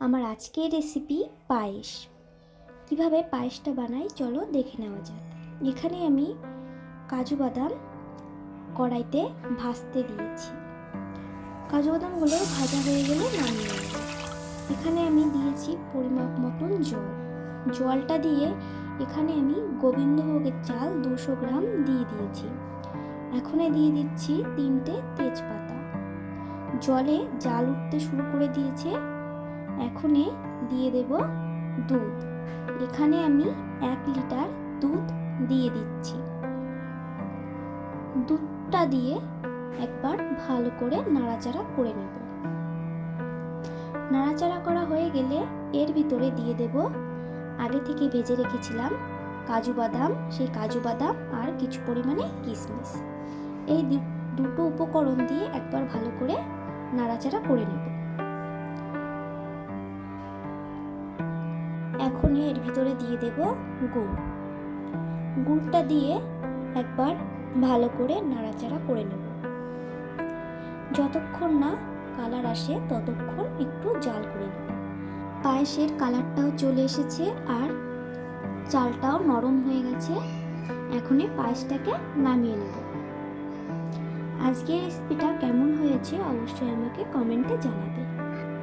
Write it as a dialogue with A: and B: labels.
A: আমার আজকের রেসিপি পায়েস। কীভাবে পায়েসটা বানাই চলো দেখে নেওয়া যাক। এখানে আমি কাজু বাদাম কড়াইতে ভাজতে দিয়েছি। কাজু বাদামগুলো ভাজা হয়ে গেলে নামিয়ে এখানে আমি দিয়েছি পরিমাপ মতন জল। জলটা দিয়ে এখানে আমি গোবিন্দভোগের চাল দুশো গ্রাম দিয়ে দিয়েছি। এখানে দিয়ে দিচ্ছি তিনটে তেজপাতা। জলে জাল উঠতে শুরু করে দিয়েছে এখনে দিয়ে দেব দুধ। এখানে আমি এক লিটার দুধ দিয়ে দিচ্ছি। দুধটা দিয়ে একবার ভালো করে নাড়াচাড়া করে নেব। নাড়াচাড়া করা হয়ে গেলে এর ভিতরে দিয়ে দেব আগে থেকে ভেজে রেখেছিলাম কাজু বাদাম, সেই কাজু বাদাম আর কিছু পরিমাণে কিশমিশ। এই দুটো উপকরণ দিয়ে একবার ভালো করে নাড়াচাড়া করে নেব। এখন এর ভিতরে দিয়ে দেব গুড়। গুড়টা দিয়ে একবার ভালো করে নাড়াচাড়া করে নেব। যতক্ষণ না কালার আসে ততক্ষণ একটু জাল করে নেব। পায়েসের কালারটাও চলে এসেছে আর চালটাও নরম হয়ে গেছে। এখনই পায়েসটাকে নামিয়ে নেব। আজকের রেসিপিটা কেমন হয়েছে অবশ্যই আমাকে কমেন্টে জানাবে।